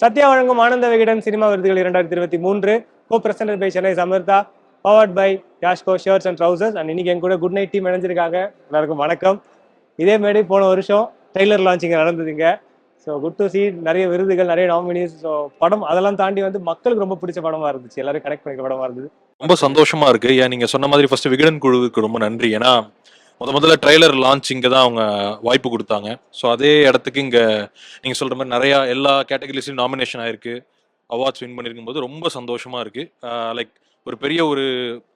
சத்யா வழங்கும் ஆனந்த விகடன் சினிமா விருதுகள் இரண்டாயிரத்தி இருபத்தி மூன்று. Co presented by Chennai Samartha powered by Yashco shirts and trousers and இன்னைக்கு என் கூட குட் நைட் டீம் இணைஞ்சிருக்காங்க. எல்லாருக்கும் வணக்கம். இதே மாதிரி போன வருஷம் ட்ரெய்லர் லான்ச்சிங் நடந்ததுங்க ஸோ குட் டு சி நிறைய விருதுகள் நிறைய நாமினிஸ் ஸோ படம் அதெல்லாம் தாண்டி வந்து மக்களுக்கு ரொம்ப பிடிச்ச படமா இருந்துச்சு. எல்லாரும் கனெக்ட் பண்ணிக்க படமா இருந்தது. ரொம்ப சந்தோஷமா இருக்கு. ஏன் நீங்க சொன்ன மாதிரி ஃபர்ஸ்ட் விகடன் குழுவுக்கு ரொம்ப நன்றி. ஏன்னா முத முதல்ல ட்ரைலர் லான்ச் இங்க தான் அவங்க வாய்ப்பு கொடுத்தாங்க. ஸோ அதே இடத்துக்கு இங்க நீங்க சொல்ற மாதிரி நிறைய எல்லா கேட்டகரிஸ்லயும் நாமினேஷன் ஆயிருக்கு. அவார்ட்ஸ் வின் பண்ணிருக்கும் போது ரொம்ப சந்தோஷமா இருக்கு. லைக் ஒரு பெரிய ஒரு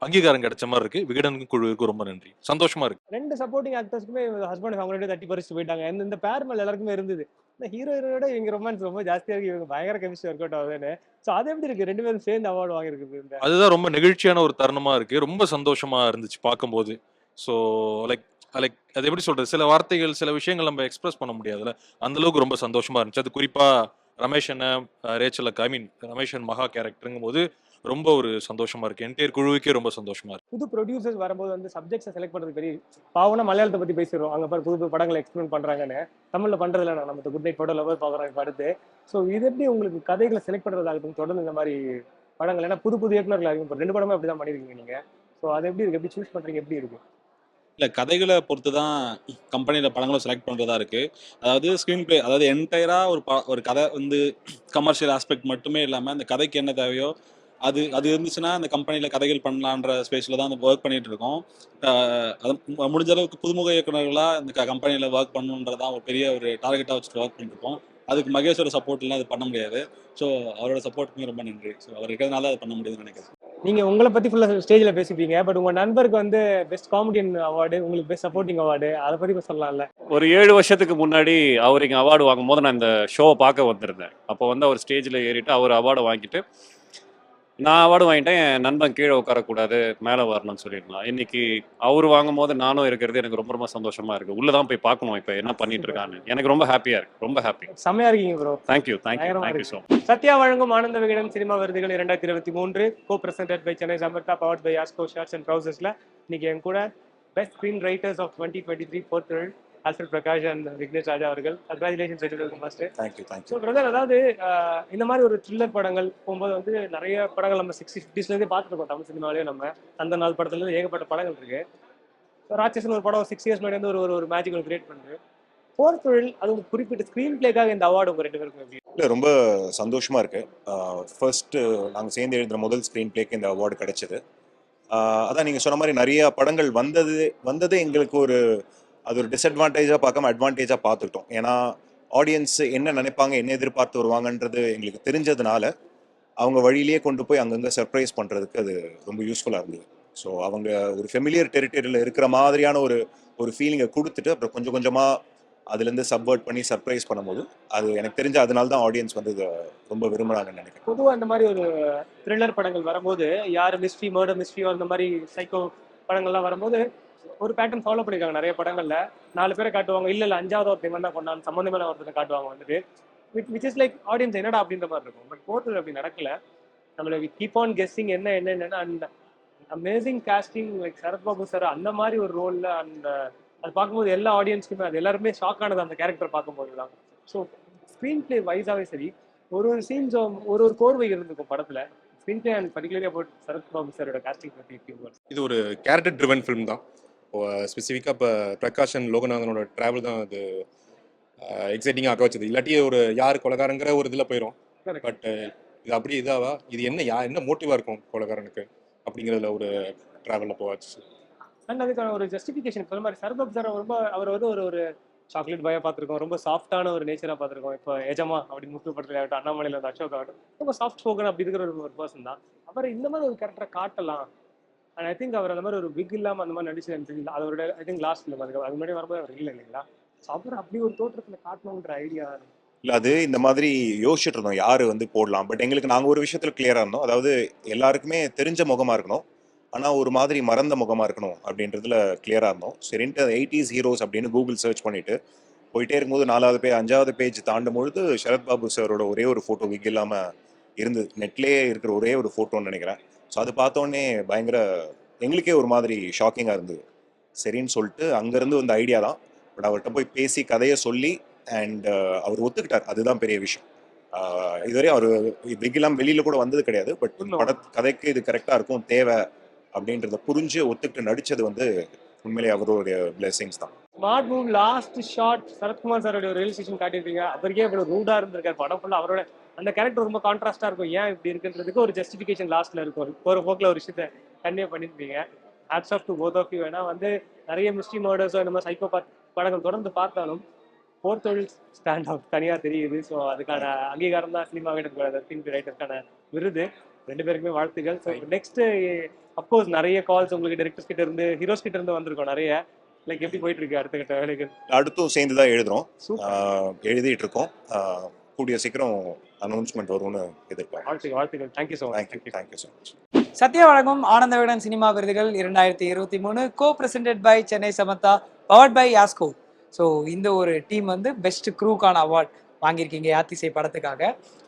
அங்கீகாரம் கிடைச்ச மாதிரி இருக்கு. விகடன் குழுவுக்கு ரொம்ப நன்றி. சந்தோஷமா இருக்கு. ரெண்டு சப்போர்ட்டிங் ஆக்டர்ஸ்க்குமே ஹஸ்பண்ட் அவங்களோட தட்டி பறிச்சு போயிட்டாங்க. இந்த இந்த பேர் மேல எல்லாருக்குமே இருந்தது. இந்த ஹீரோ ஹீரோட இவங்க ரொமான்ஸ் ரொம்ப ஜாஸ்தியா இருக்கு. இவங்க பயங்கர கெமிஸ்ட்ரி ஒர்க் அவுட் ஆகுதுன்னு. ஸோ அது எப்படி இருக்கு? ரெண்டு பேரும் சேர்ந்து அவார்டு வாங்கியிருக்குது அதுதான் ரொம்ப நெகிழ்ச்சியான ஒரு தருணமா இருக்கு. ரொம்ப சந்தோஷமா இருந்துச்சு பார்க்கும்போது. ஸோ லைக் லைக் அது எப்படி சொல்றது? சில வார்த்தைகள் சில விஷயங்கள் நம்ம எக்ஸ்பிரஸ் பண்ண முடியாதுல்ல. அந்த அளவுக்கு ரொம்ப சந்தோஷமா இருந்துச்சு. அது குறிப்பா ரமேஷ் அண்ணன் Rachel I mean Ramesh and Maha கேரக்டருங்கும் போது ரொம்ப ஒரு சந்தோஷமா இருக்கு. என்டையர் குழுவுக்கே ரொம்ப சந்தோஷமா இருக்கு. புது ப்ரொடியூசர்ஸ் வரும்போது வந்து சப்ஜெக்ட்ஸை செலக்ட் பண்றது பெரிய பாவனா மலையாளத்தை பத்தி பேசிடுறோம். அங்க பாரு புது புது படங்களை எக்ஸ்பிளைன் பண்றாங்கன்னு. தமிழ்ல பண்றதுல நம்ம குட் நைட் படம் லவர் பாக்குறோம் இப்ப அடுத்து. ஸோ இது எப்படி உங்களுக்கு கதைகளை செலக்ட் பண்றதாகட்டும் தொடர்ந்து இந்த மாதிரி படங்கள். ஏன்னா புது புது இயக்குநர்கள் அதிகம் ரெண்டு படமே அப்படிதான் பண்ணிருக்கீங்க நீங்க. ஸோ அது எப்படி இருக்கு? எப்படி சூஸ் பண்றீங்க? எப்படி இருக்கும் இல்லை கதைகளை பொறுத்து தான் கம்பெனியில் படங்களை செலக்ட் பண்ணுறதா இருக்குது அதாவது ஸ்க்ரீன் பிளே அதாவது என்டையராக ஒரு ப ஒரு கதை வந்து கமர்ஷியல் ஆஸ்பெக்ட் மட்டுமே இல்லாமல் அந்த கதைக்கு என்ன தேவையோ அது அது இருந்துச்சுன்னா அந்த கம்பெனியில் கதைகள் பண்ணலான்ற ஸ்பேஸில் தான் அந்த ஒர்க் பண்ணிட்டு இருக்கோம். அது முடிஞ்ச அளவுக்கு புதுமுக இயக்குநர்களாக இந்த கம்பெனியில் ஒர்க் பண்ணணுன்றதான் ஒரு பெரிய ஒரு டார்கெட்டாக வச்சுட்டு ஒர்க் பண்ணிருக்கோம் அதுக்கு மகேஷோட சப்போர்ட்லாம் அது பண்ண முடியாது. ஸோ அவரோட சப்போர்ட்டுமே ரொம்ப நன்றி. ஸோ அவர் இருக்கிறதுனால அது பண்ண முடியுதுன்னு நினைக்கிறேன். நீங்க உங்களை பத்தி ஃபுல்லா ஸ்டேஜ்ல பேசிப்பீங்க. பட் உங்க நண்பருக்கு வந்து பெஸ்ட் காமெடியன் அவார்டு உங்களுக்கு பெஸ்ட் சப்போர்ட்டிங் அவார்டு அதை பத்தி சொல்லலாம்ல. ஒரு ஏழு வருஷத்துக்கு முன்னாடி அவர் இங்கே அவார்டு வாங்கும்போது நான் இந்த ஷோவை பார்க்க வந்திருந்தேன். அப்போ வந்து அவர் ஸ்டேஜ்ல ஏறிட்டு அவர் அவார்டு வாங்கிட்டு நான் அவார்டு வாங்கிட்டேன் என் நண்பன் கீழே உட்காரக்கூடாது மேலே வரணும்னு சொல்லியிருந்தான். இன்னைக்கு அவர் வாங்கும்போது நானும் இருக்கிறது எனக்கு ரொம்ப ரொம்ப சந்தோஷமா இருக்கு. உள்ள தான் போய் பார்க்கணும் இப்போ என்ன பண்ணிட்டு இருக்கான்னு. எனக்கு ரொம்ப ஹாப்பியா இருக்கு ரொம்ப ஹாப்பி செம்மையா இருக்கீங்க bro thank you thank you thank you. So Sathya வழங்கும் ஆனந்த விகடன் சினிமா விருதுகள் இரண்டாயிரத்தி இருபத்தி மூன்று co presented by Chennai Samartha powered by Yashco shorts and ட்ரௌசர்ஸ்ல இன்னைக்கு என் கூட best screen writers of twenty twenty three fourth Alfred Prakash and Vignesh Raja அவர்கள். Congratulation சொல்லிட்டு first thank you thank you so brother அதாவது இந்த மாதிரி ஒரு thriller படங்கள் போகும்போது வந்து நிறைய படங்கள் நம்ம சிக்ஸ்டி ஃபிஃப்டிஸ்லேருந்தே பார்த்துருக்கோம் தமிழ் சினிமாவிலேயே நம்ம. அந்த நாள் படத்துலேருந்து ஏகப்பட்ட படங்கள் இருக்கு. ராட்சசன் ஒரு படம் சிக்ஸ் இயர்ஸ் முன்னாடி வந்து ஒரு ஒரு மேஜிக்கல் கிரியேட் பண்ணுது. போர் தொழில் அது ஒரு குறிப்பிட்ட ஸ்க்ரீன் பிளேக்காக இந்த அவார்டு உங்க ரெண்டு பேருக்கும் இல்லை ரொம்ப சந்தோஷமா இருக்கு. ஃபர்ஸ்ட் நாங்கள் சேர்ந்து எழுதுற முதல் ஸ்க்ரீன் பிளேக்கு இந்த அவார்டு கிடைச்சது. அதான் நீங்கள் சொன்ன மாதிரி நிறைய படங்கள் வந்தது வந்ததே எங்களுக்கு ஒரு அது ஒரு டிஸ்அட்வான்டேஜாக பார்க்காம அட்வான்டேஜாக பார்த்துக்கிட்டோம். ஏன்னா ஆடியன்ஸ் என்ன நினைப்பாங்க என்ன எதிர்பார்த்து வருவாங்கன்றது எங்களுக்கு தெரிஞ்சதுனால அவங்க வழியிலேயே கொண்டு போய் அங்கங்கே சர்ப்ரைஸ் பண்ணுறதுக்கு அது ரொம்ப யூஸ்ஃபுல்லாக இருந்தது. ஸோ அவங்க ஒரு ஃபெமிலியர் டெரிட்டரியில் இருக்கிற மாதிரியான ஒரு ஒரு ஃபீலிங்கை கொடுத்துட்டு அப்புறம் கொஞ்சம் கொஞ்சமாக அதுலேருந்து சப்வர்ட் பண்ணி சர்ப்ரைஸ் பண்ணும்போது அது எனக்கு தெரிஞ்ச அதனால தான் ஆடியன்ஸ் வந்து இதை ரொம்ப விரும்புகிறாங்கன்னு நினைக்கிறேன். பொதுவாக இந்த மாதிரி ஒரு த்ரில்லர் படங்கள் வரும்போது யார் மிஸ்ட்ரி மர்டர் மிஸ்ட்ரி அந்த மாதிரி சைக்கோ படங்கள்லாம் வரும்போது ஒரு பேட்டர்ன் ஃபாலோ பண்ணியிருக்காங்க நிறைய படங்கள்ல. நாலு பேரை காட்டுவாங்க. இல்ல இல்ல அஞ்சாவது ஒருத்தன் தான் கொண்டாந்து சம்மந்தமான ஒருத்தனை காட்டுவாங்க வந்துட்டு. விச் இஸ் லைக் ஆடியன்ஸ் என்னடா அப்படின்ற மாதிரி இருக்கும். பட் போர்ட்டல் அப்படி நடக்கல. நம்மளுக்கு கீப் ஆன் கெஸ்ஸிங் என்ன என்ன என்னன்னா அந்த amazing casting like Sarathbabu sir அந்த மாதிரி ஒரு ரோலில் அந்த அது பார்க்கும்போது எல்லா ஆடியன்ஸ்க்குமே அது எல்லாருமே ஷாக் ஆனது அந்த கேரக்டர் பார்க்கும்போது தான். ஸோ ஸ்க்ரீன் பிளே வைஸாவே சரி. ஒரு ஒரு சீன்ஸ் ஒரு ஒரு கோர்வை இருந்திருக்கும் படத்தில். Screen play and particularly about Sarathbabu சாரோட காஸ்டிங் பற்றி இது ஒரு கேரக்டர் ட்ரிவன் ஃபிலிம் தான். ஸ்பெசிஃபிக்காக இப்போ பிரகாஷ் அண்ட் லோகநாதனோட ட்ராவல் தான் அது எக்ஸைட்டிங்காக ஆக்க வச்சது. இல்லாட்டி ஒரு யார் கொலகாரங்கிற ஒரு இதில் போயிடும். பட் இது அப்படி இதாவா? இது என்ன யா என்ன மோட்டிவாக இருக்கும் கொலகாரனுக்கு? அப்படிங்கிறதுல ஒரு ட்ராவலில் போவாச்சு அண்ட் அதுக்கான ஒரு ஜஸ்டிஃபிகேஷன் சொல்ல மாதிரி சரத்பாபு சார் ரொம்ப அவர் வந்து ஒரு ஒரு சாக்லேட் பாயா பார்த்துருக்கோம். ரொம்ப சாஃப்டான ஒரு நேச்சரா பார்த்துருக்கோம். இப்போ எஜமா அப்படி முத்து படத்துல ஆகட்டும் அண்ணாமலையில் இருந்த அசோக் ஆகட்டும் ரொம்ப சாஃப்ட் ஸ்போக்கன் அப்படி இருக்கிற ஒரு ஒரு பர்சன் தான். அவர் இந்த மாதிரி ஒரு கேரக்டரை காட்டலாம். அண்ட் ஐ திங்க் அவர் அந்த மாதிரி ஒரு விக் இல்லாமல் அந்த மாதிரி நடிச்சு எனக்கு தெரியல அதோட ஐ திங்க் லாஸ்ட் ஃபிலிம் அதுக்கு அது முன்னாடி வரும்போது அவர் இல்லை இல்லைங்களா? ஸோ அவர் அப்படி ஒரு தோற்றத்தில் காட்டணுன்ற ஐடியா இல்லை அது இந்த மாதிரி யோசிச்சுட்டு இருந்தோம் யார் வந்து போடலாம்? பட் எங்களுக்கு நாங்கள் ஒரு விஷயத்தில் கிளியராக இருந்தோம். அதாவது எல்லாருக்குமே தெரிஞ்ச முகமாக இருக்கணும். ஆனால் ஒரு மாதிரி மறந்த முகமாக இருக்கணும் அப்படின்றதுல கிளியராக இருந்தோம். சரின்ட்டு எயிட்டிஸ் ஹீரோஸ் அப்படின்னு கூகுள் சர்ச் பண்ணிட்டு போயிட்டே இருக்கும்போது நாலாவது பேஜ் அஞ்சாவது பேஜ் தாண்டும் பொழுது சரத்பாபு சாரோட ஒரே ஒரு ஃபோட்டோ விக் இல்லாமல் இருந்து நெட்லேயே இருக்கிற ஒரே ஒரு ஃபோட்டோன்னு நினைக்கிறேன். ஸோ அது பார்த்தோன்னே பயங்கர எங்களுக்கே ஒரு மாதிரி ஷாக்கிங்காக இருந்தது. சரின்னு சொல்லிட்டு அங்கேருந்து வந்த ஐடியா தான். பட் அவர்கிட்ட போய் பேசி கதையை சொல்லி அண்ட் அவர் ஒத்துக்கிட்டார். அதுதான் பெரிய விஷயம். ஆஹ் இதுவரை அவர் பிகிலாம் வெளியில கூட வந்தது கிடையாது. பட். பட கதைக்கு இது கரெக்டா இருக்கும் தேவை அப்படின்றத புரிஞ்சு ஒத்துக்கிட்டு நடிச்சது வந்து உண்மையிலேயே அவருடைய பிளெஸிங்ஸ் தான். Smart move last shot Sarathkumar சாரோட ரயில்வே ஸ்டேஷன் காட்டியிருக்கீங்க அவருக்கே இவ்வளவு ரூடா இருந்திருக்காரு. படம் ஃபுல்லா அவரோட அந்த கேரக்டர் ரொம்ப கான்ட்ராஸ்டா இருக்கும். ஏன் இப்படி இருக்குன்றதுக்கு ஒரு ஜஸ்டிஃபிகேஷன் லாஸ்ட்ல இருக்கும். ஒரு போக்கில் ஒரு விஷயத்த கன்வே பண்ணியிருப்பீங்க hats off to both of you ஏன்னா வந்து நிறைய மிஸ்ட்ரி மர்டர்ஸோ இந்த மாதிரி சைக்கோ படங்கள் தொடர்ந்து பார்த்தாலும் போர் தொழில் ஸ்டாண்ட் அவுட் தனியா தெரியுது. ஸோ அதுக்கான அங்கீகாரம் தான் சினிமா ஸ்கிரீன் ரைட்டருக்கான விருது. ரெண்டு பேருக்குமே வாழ்த்துக்கள் ஸோ நெக்ஸ்ட் அப்கோர்ஸ் நிறைய கால்ஸ் உங்களுக்கு டேரக்டர்ஸ் கிட்ட இருந்து ஹீரோஸ் கிட்ட இருந்து வந்திருக்கோம் நிறைய. லைக் எப்படி போயிட்டு இருக்கு அடுத்த கட்ட வேலைகள்? அடுத்தும் சேர்ந்து தான் எழுதுறோம் எழுதிட்டு இருக்கோம். கூடிய சீக்கிரம் அனௌன்ஸ்மெண்ட் வரும்னு எதிர்பார்க்கிறேன் வாழ்த்துக்கள் வாழ்த்துக்கள். Thank you so much thank you thank you so much Sathya வழங்கும் ஆனந்த விகடன் சினிமா விருதுகள் இரண்டாயிரத்தி இருபத்தி மூணு கோ பிரசன்டட் பை சென்னை சமத்தா பவர்ட் பை யாஸ்கோ ஸோ இந்த ஒரு டீம் வந்து பெஸ்ட் க்ரூக்கான அவார்ட் வாங்கியிருக்கீங்க யாத்திசை படத்துக்காக.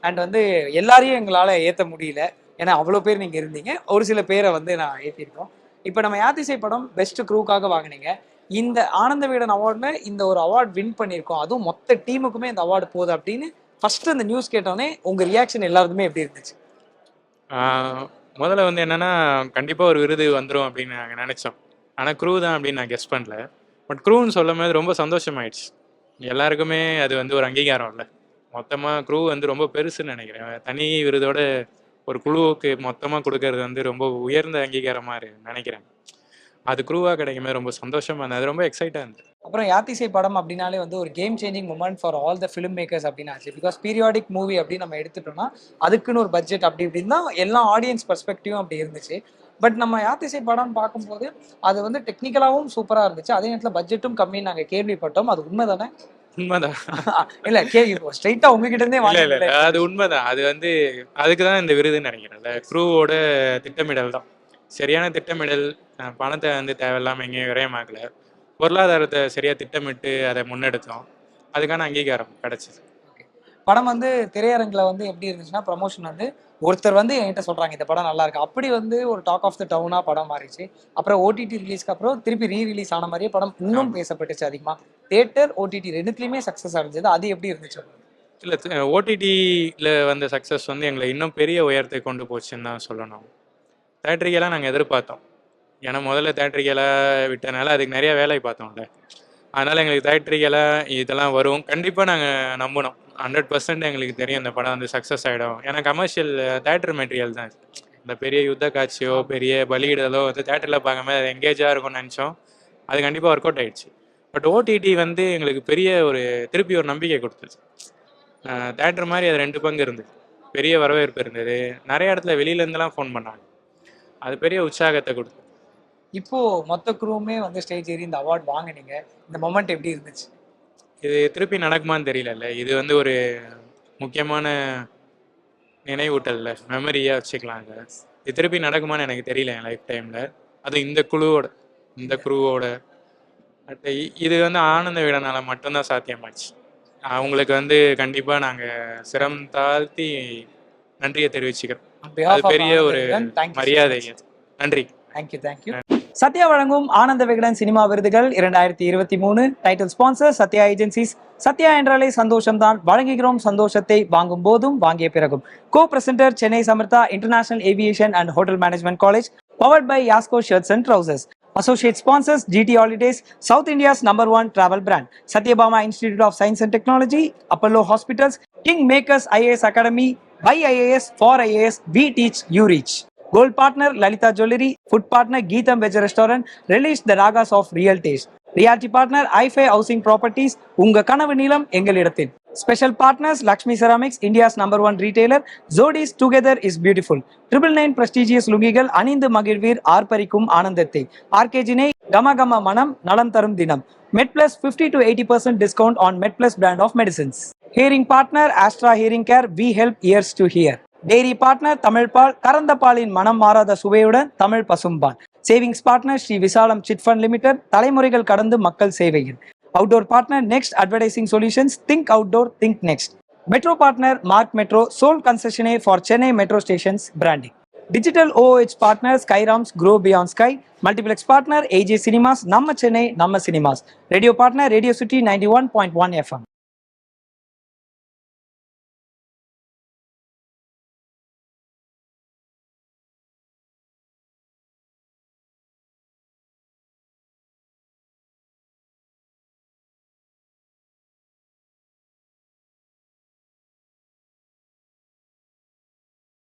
அண்ட் வந்து எல்லாரையும் எங்களால் ஏற்ற முடியல. ஏன்னா அவ்வளோ பேர் நீங்கள் இருந்தீங்க. ஒரு சில பேரை வந்து நான் ஏற்றிருக்கோம் இப்போ நம்ம யாத்திசை படம் பெஸ்ட் க்ரூக்காக வாங்கினீங்க. இந்த ஆனந்த விகடன் அவார்டில் இந்த ஒரு அவார்ட் வின் பண்ணியிருக்கோம். அதுவும் மொத்த டீமுக்குமே இந்த அவார்டு போகுது அப்படின்னு ஃபர்ஸ்ட் அந்த நியூஸ் கேட்டோன்னே உங்கள் ரியாக்ஷன் எல்லாருமே எப்படி இருந்துச்சு? முதல்ல வந்து என்னன்னா கண்டிப்பா ஒரு விருது வந்துடும் அப்படின்னு நாங்கள் நினைச்சோம். ஆனால் க்ரூ தான் அப்படின்னு நான் கெஸ் பண்ணல. பட் க்ரூன்னு சொல்லும் போது ரொம்ப சந்தோஷமாயிடுச்சு. எல்லாருக்குமே அது வந்து ஒரு அங்கீகாரம் இல்லை. மொத்தமா க்ரூ வந்து ரொம்ப பெருசுன்னு நினைக்கிறேன். தனி விருதோட ஒரு குழுவுக்கு மொத்தமாக கொடுக்கறது வந்து ரொம்ப உயர்ந்த அங்கீகாரமாக நினைக்கிறேன். அது க்ரூவா கிடைக்குமே ரொம்ப சந்தோஷமா இருந்தது. ரொம்ப எக்ஸைட்டா இருந்தது. அப்புறம் யாத்திசை படம் அப்படின்னாலே வந்து ஒரு game changing moment for all the film makers அப்படின்னு ஆச்சு. பிகாஸ் பீரியாடிக் மூவி அப்படின்னு நம்ம எடுத்துட்டோம்னா அதுக்குன்னு ஒரு பட்ஜெட் அப்படி இப்படின்னு எல்லா ஆடியன்ஸ் பெர்ஸ்பெக்டிவும் அப்படி இருந்துச்சு. பட் நம்ம யாத்திசை படம் பார்க்கும்போது அது வந்து டெக்னிக்கலாகவும் சூப்பராக இருந்துச்சு. அதே நேரத்தில் பட்ஜெட்டும் கம்மின்னு நாங்கள் கேள்விப்பட்டோம். அது உண்மை தானே உண்மைதான். இல்லை கே ஸ்ட்ரைட்டாக உங்ககிட்ட இருந்தே இல்ல அது உண்மைதான். அது வந்து அதுக்கு தான் இந்த விருதுன்னு நினைக்கிறேன்ல. க்ரூவோட திட்டமிடல் தான். சரியான திட்டமிடல் பணத்தை வந்து தேவையில்லாம எங்கேயும் விரயமாக்கல. பொருளாதாரத்தை சரியா திட்டமிட்டு அதை முன்னெடுத்தோம். அதுக்கான அங்கீகாரம் கிடைச்சது. படம் வந்து திரையரங்கில் வந்து எப்படி இருந்துச்சுன்னா ப்ரமோஷன் வந்து ஒருத்தர் வந்து என்கிட்ட சொல்றாங்க இந்த படம் நல்லா இருக்கு. அப்படி வந்து ஒரு டாக் ஆஃப் த டவுனா படம் மாறிச்சு. அப்புறம் ஓடிடி ரிலீஸ்க்கு அப்புறம் திருப்பி ரீ ரிலீஸ் ஆன மாதிரியே படம் இன்னும் பேசப்பட்டுச்சு அதிகமா. தியேட்டர் ஓடிடி ரெண்டுத்துலயுமே சக்சஸ் அடைஞ்சது. அது எப்படி இருந்துச்சு இல்லை ஓடிடியில் வந்த சக்ஸஸ் வந்து எங்களை இன்னும் பெரிய உயரத்தை கொண்டு போச்சுன்னு தான் சொல்லணும். தேட்ரிக்கெல்லாம் நாங்கள் எதிர்பார்த்தோம். ஏன்னா முதல்ல தேட்ரிக்கெல்லாம் விட்டனால அதுக்கு நிறைய வேலை பார்த்தோம்ல. அதனால் எங்களுக்கு தேட்ரிக்கெல்லாம் இதெல்லாம் வரும். கண்டிப்பாக நாங்கள் நம்பினோம் ஹண்ட்ரட் பர்சன்ட் எங்களுக்கு தெரியும் இந்த படம் வந்து சக்ஸஸ் ஆகிடும் ஏன்னா கமர்ஷியல் தேட்டர் மெட்டீரியல் தான் இந்த பெரிய யுத்த காட்சியோ பெரிய பலியிடலோ வந்து தேட்டரில் பார்க்காம அது எங்கேஜாக இருக்கும்னு நினச்சோம். அது கண்டிப்பாக ஒர்க் அவுட் ஆகிடுச்சு பட் ஓடிடி வந்து எங்களுக்கு பெரிய ஒரு திருப்பி ஒரு நம்பிக்கை கொடுத்துச்சு தேட்டர் மாதிரி அது ரெண்டு பங்கு இருந்தது. பெரிய வரவேற்பு இருந்தது. நிறைய இடத்துல வெளியிலேருந்துலாம் ஃபோன் பண்ணாங்க. அது பெரிய உற்சாகத்தை கொடுத்து. இப்போ மொத்த குரூவுமே வந்து ஸ்டேஜ் ஏறி இந்த அவார்ட் வாங்குனீங்க. இந்த மொமெண்ட் எப்படி இருந்துச்சு? இது திருப்பி நடக்குமான்னு தெரியலல்ல. இது வந்து ஒரு முக்கியமான நினைவூட்டல்ல. மெமரியாக வச்சுக்கலாம் இதை இது திருப்பி நடக்குமான்னு எனக்கு தெரியல என் லைஃப் டைமில் அது இந்த குழுவோட இந்த குருவோட இது வந்து ஆனந்த விடனால மட்டும்தான் சாத்தியமாச்சு. அவங்களுக்கு வந்து கண்டிப்பாக நாங்கள் சிரம் தாழ்த்தி நன்றியை தெரிவிச்சுக்கிறோம். பெரிய ஒரு மரியாதை. நன்றி. தேங்க்யூ தேங்க்யூ சத்யா வழங்கும் ஆனந்த விகடன் சினிமா விருதுகள் இரண்டாயிரத்தி இருபத்தி மூணு. Title sponsor Sathya agencies Sathya என்றாலே சந்தோஷம்தான். வழங்குகிறோம் சந்தோஷத்தை வாங்கும் போதும் வாங்கிய பிறகும். Co presenter Chennai Samartha international aviation and hotel management college powered by Yashco shirts and trousers Associate sponsors GT Holidays, South India's number one travel brand, Satyabama Institute of Science and Technology, Apollo Hospitals, King Makers IAS Academy, by IAS for IAS we teach you reach gold partner Lalitha jewellery food partner Geetham veg restaurant relish the ragas of real taste reality partner Ifi housing properties உங்க கனவு நீளம் எங்களிடத்தில் special partners Lakshmi ceramics India's number one retailer Jodis together is beautiful triple nine prestigious லுங்கிகள் அணிந்து மகிழ்வீர் ஆர்ப்பரிக்கும் ஆனந்தத்தை ஆர்கேஜினை கம கம மனம் நலம் தரும் தினம். Med Plus fifty to eighty percent discount on Med Plus brand of medicines hearing partner Astra hearing care we help ears to hear dairy partner Tamil பால் கறந்த பாலின் மனம் மாறாத சுவையுடன் தமிழ் பசும்பால் சேவிங்ஸ் பார்ட்னர் ஸ்ரீ விசாலம் சிட் ஃபண்ட் லிமிடெட் தலைமுறைகள் கடந்து மக்கள் சேவையில். Outdoor partner next advertising solutions think outdoor think next metro partner Mark metro sole concessionaire for Chennai metro stations branding digital OOH partner Skyrams grow beyond sky multiplex partner AJ cinemas நம்ம சென்னை நம்ம cinemas radio partner radio city ninety one point one FM